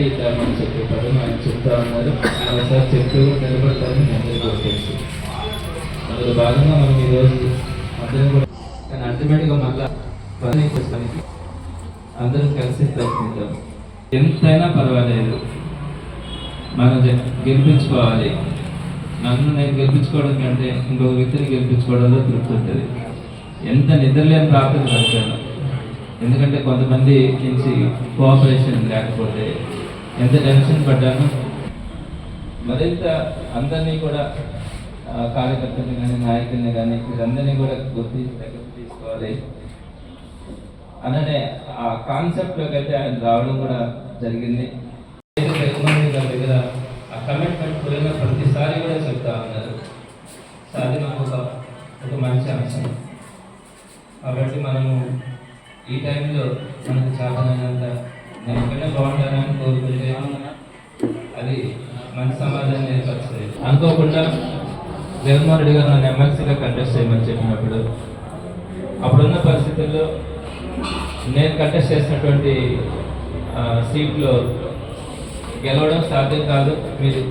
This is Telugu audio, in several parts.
మెజారిటీ ఇద్దామని పదం ఆయన చెప్తా ఉన్నారు. ఆయన ఒకసారి చెప్తూ నిలబడతారని అందరికీ కూడా తెలుసు. అందులో భాగంగా మనం ఈరోజు అందరం కూడా కానీ అల్టిమేట్గా మళ్ళా పని అందరం కలిసి ప్రయత్నిద్దాం. ఎంతైనా పర్వాలేదు. మనం గెలిపించుకోవాలి. నన్ను నేను గెలిపించుకోవడం కంటే ఇంకొక వ్యక్తిని గెలిపించుకోవడంలో తృప్తి ఉంటుంది. ఎంత నిద్రలేని రాత్రులు గడిపాను ఎందుకంటే కొంతమంది నుంచి కోఆపరేషన్ లేకపోతే ఎంత టెన్షన్ పడ్డాను. మరింత అందరినీ కూడా కార్యకర్తలు కానీ నాయకుల్ని కానీ వీరందరినీ కూడా గుర్తించి తీసుకోవాలి. అననే ఆ కాన్సెప్ట్లోకి అయితే ఆయన రావడం కూడా జరిగింది. జగన్మోహన్ గారి దగ్గర ఆ కమిట్మెంట్ పోయిన ప్రతిసారి కూడా చెప్తా ఉన్నారు. అది నాకు ఒక ఒక మంచి అంశం. కాబట్టి మనము ఈ టైంలో మనకు చేతనైనంత అనుకోకుండా జగన్మోహన్ రెడ్డి గారు నన్ను ఎమ్మెల్సీగా కంటెస్ట్ చేయమని చెప్పినప్పుడు అప్పుడున్న పరిస్థితుల్లో నేను కంటెస్ట్ చేసినటువంటి సీట్లో గెలవడం సాధ్యం కాదు. మీరు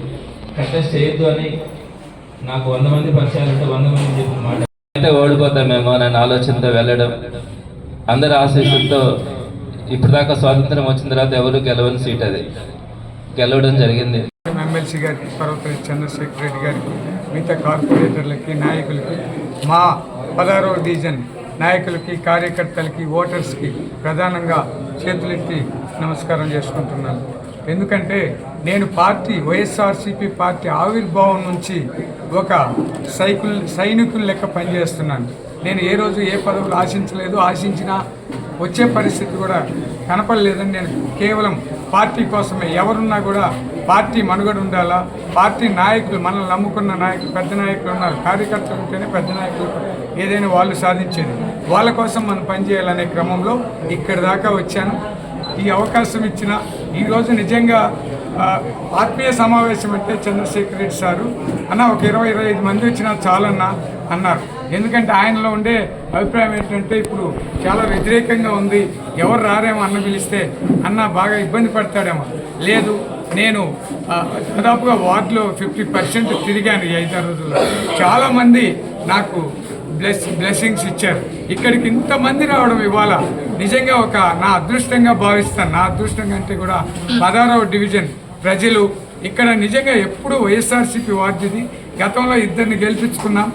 కంటెస్ట్ చేయొద్దు అని నాకు వంద మంది పరిచయాలు ఉంటే వంద మంది చెప్పిన మాట. అంటే ఓడిపోతామేమో అనే ఆలోచనతో వెళ్ళడం అందరి ఆశీస్సులతో ఇప్పటిదాకా స్వాతంత్రం వచ్చిన తర్వాత ఎవరు గెలవని సీట్ అది. గెలవడం జరిగింది. ఎమ్మెల్సీ గారికి పర్వతరెడ్డి చంద్రశేఖర్ రెడ్డి గారికి మిగతా కార్పొరేటర్లకి నాయకులకి మా పదహారవ డివిజన్ నాయకులకి కార్యకర్తలకి ఓటర్స్కి ప్రధానంగా చేతులెత్తి నమస్కారం చేసుకుంటున్నాను. ఎందుకంటే నేను పార్టీ వైఎస్ఆర్సీపీ పార్టీ ఆవిర్భావం నుంచి ఒక సైకిల్ సైనికుల లెక్క పనిచేస్తున్నాను. నేను ఏ రోజు ఏ పదవులు ఆశించలేదు ఆశించినా వచ్చే పరిస్థితి కూడా కనపడలేదని నేను కేవలం పార్టీ కోసమే. ఎవరున్నా కూడా పార్టీ మనుగడ ఉండాలా? పార్టీ నాయకులు మనల్ని నమ్ముకున్న నాయకులు పెద్ద నాయకులు ఉన్నారు. కార్యకర్తలు ఉంటేనే పెద్ద నాయకులు ఏదైనా వాళ్ళు సాధించేది. వాళ్ళ కోసం మనం పనిచేయాలనే క్రమంలో ఇక్కడి దాకా వచ్చాను. ఈ అవకాశం ఇచ్చిన ఈరోజు నిజంగా ఆత్మీయ సమావేశం అంటే చంద్రశేఖర్ రెడ్డి సారు. అన్న ఒక ఇరవై ఇరవై ఐదు మంది వచ్చినా చాలన్నా అన్నారు. ఎందుకంటే ఆయనలో ఉండే అభిప్రాయం ఏంటంటే ఇప్పుడు చాలా వ్యతిరేకంగా ఉంది. ఎవరు రారేమో అన్న పిలిస్తే అన్న బాగా ఇబ్బంది పడతాడేమో. లేదు నేను దాదాపుగా వార్డులో ఫిఫ్టీ పర్సెంట్ తిరిగాను ఈ ఐదారు రోజుల్లో. చాలామంది నాకు బ్లెస్ బ్లెస్సింగ్స్ ఇచ్చారు. ఇక్కడికి ఇంతమంది రావడం ఇవాళ నిజంగా ఒక నా అదృష్టంగా భావిస్తాను. నా అదృష్టంగా అంటే కూడా పదహారవ డివిజన్ ప్రజలు ఇక్కడ నిజంగా ఎప్పుడు వైఎస్ఆర్సీపీ వార్డుది. గతంలో ఇద్దరిని గెలిపించుకున్నాం.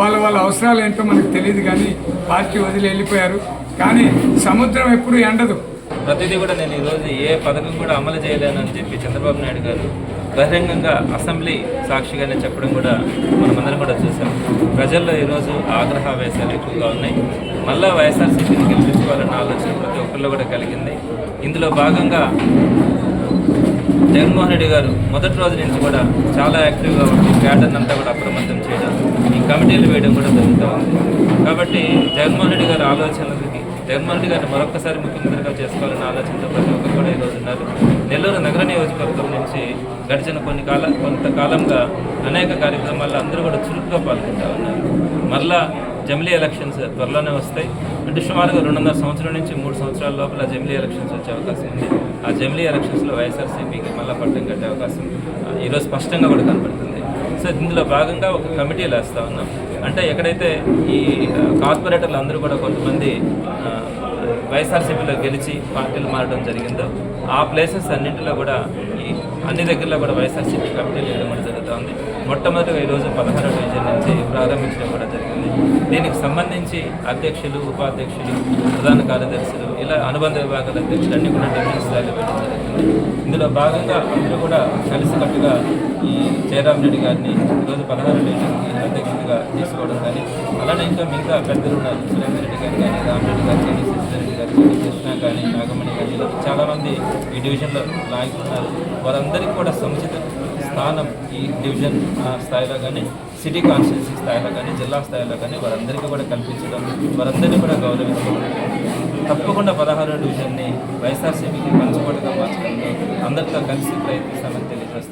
వాళ్ళ వాళ్ళ అవసరాలు ఏంటో మనకు తెలియదు కానీ పార్టీ వదిలి వెళ్ళిపోయారు. కానీ సముద్రం ఎప్పుడు ఎండదు. ప్రతిదీ కూడా నేను ఈరోజు ఏ పథకం కూడా అమలు చేయలేనని చెప్పి చంద్రబాబు నాయుడు గారు బహిరంగంగా అసెంబ్లీ సాక్షిగానే చెప్పడం కూడా మనమందరం కూడా చూసాం. ప్రజల్లో ఈరోజు ఆగ్రహావేశాలు ఎక్కువగా ఉన్నాయి. మళ్ళా వైఎస్ఆర్సీపీని గెలిపించుకోవాలన్న ఆలోచన ప్రతి ఒక్కరిలో కూడా కలిగింది. ఇందులో భాగంగా జగన్మోహన్ రెడ్డి గారు మొదటి రోజు నుంచి కూడా చాలా యాక్టివ్గా ఉండి ప్యాటర్న్ అంతా కూడా అప్రమత్తం చేయడం ఈ కమిటీలు వేయడం కూడా జరుగుతూ ఉంది. కాబట్టి జగన్మోహన్ రెడ్డి గారి ఆలోచనలకి జగన్మోహన్ రెడ్డి గారిని మరొకసారి ముఖ్యమంత్రిగా చేసుకోవాలన్న ఆలోచనతో ప్రతి ఒక్కరు కూడా ఈరోజు ఉన్నారు. నెల్లూరు నగర నియోజకవర్గం నుంచి గడిచిన కొన్ని కాల కొంతకాలంగా అనేక కార్యక్రమాల్లో అందరూ కూడా చురుగ్గా పాల్గొంటూ ఉన్నారు. మళ్ళా జమిలీ ఎలక్షన్స్ త్వరలోనే వస్తాయి. అంటే సుమారుగా రెండున్నర సంవత్సరాల నుంచి మూడు సంవత్సరాల లోపల జమిలీ ఎలక్షన్స్ వచ్చే అవకాశం ఉంది. ఆ జమిలీ ఎలక్షన్స్లో వైఎస్ఆర్సీపీకి మళ్ళీ పట్టం కట్టే అవకాశం ఈరోజు స్పష్టంగా కూడా కనపడుతుంది. సో ఇందులో భాగంగా ఒక కమిటీలు వేస్తూ ఉన్నాం. అంటే ఎక్కడైతే ఈ కార్పొరేటర్లు అందరూ కూడా కొంతమంది వైఎస్ఆర్సీపీలో గెలిచి పార్టీలు మారడం జరిగిందో ఆ ప్లేసెస్ అన్నింటిలో కూడా అన్ని దగ్గరలో కూడా వైఎస్ఆర్సీపీ కమిటీలు వేయడం కూడా జరుగుతుంది. మొట్టమొదటిగా ఈరోజు పదహారో డివిజన్ నుంచి ప్రారంభించడం కూడా జరిగింది. దీనికి సంబంధించి అధ్యక్షులు ఉపాధ్యక్షులు ప్రధాన కార్యదర్శులు ఇలా అనుబంధ విభాగాల అధ్యక్షులు అన్ని కూడా డివిజన్ స్థాయిలో వేయడం జరుగుతుంది. ఇందులో భాగంగా అందరూ కూడా కలిసికట్టుగా ఈ జయరామ్ రెడ్డి గారిని ఈరోజు పదహారు డివిజన్కి అధ్యక్షుడిగా తీసుకోవడం కానీ అలానే ఇంకా మిగతా పెద్దలు ఉన్నారు సురేందర్ రెడ్డి గారు కానీ రామరెడ్డి గారు కానీ కానీ కానీ నాగమణి కానీ ఇలా చాలామంది ఈ డివిజన్లో నాయకులు ఉన్నారు. వారందరికీ కూడా సముచిత స్థానం ఈ డివిజన్ ఆ, స్థాయిలో కానీ సిటీ కాన్స్టిట్యూన్సీ స్థాయిలో కానీ జిల్లా స్థాయిలో కానీ వారందరికీ కూడా కల్పించడం వారందరినీ కూడా గౌరవించడం తప్పకుండా పదహారో డివిజన్ని వైఎస్ఆర్సీపీకి పంచుకోవడంగా మార్చడంలో అందరితో కలిసి ప్రయత్నిస్తామని తెలియజేస్తాం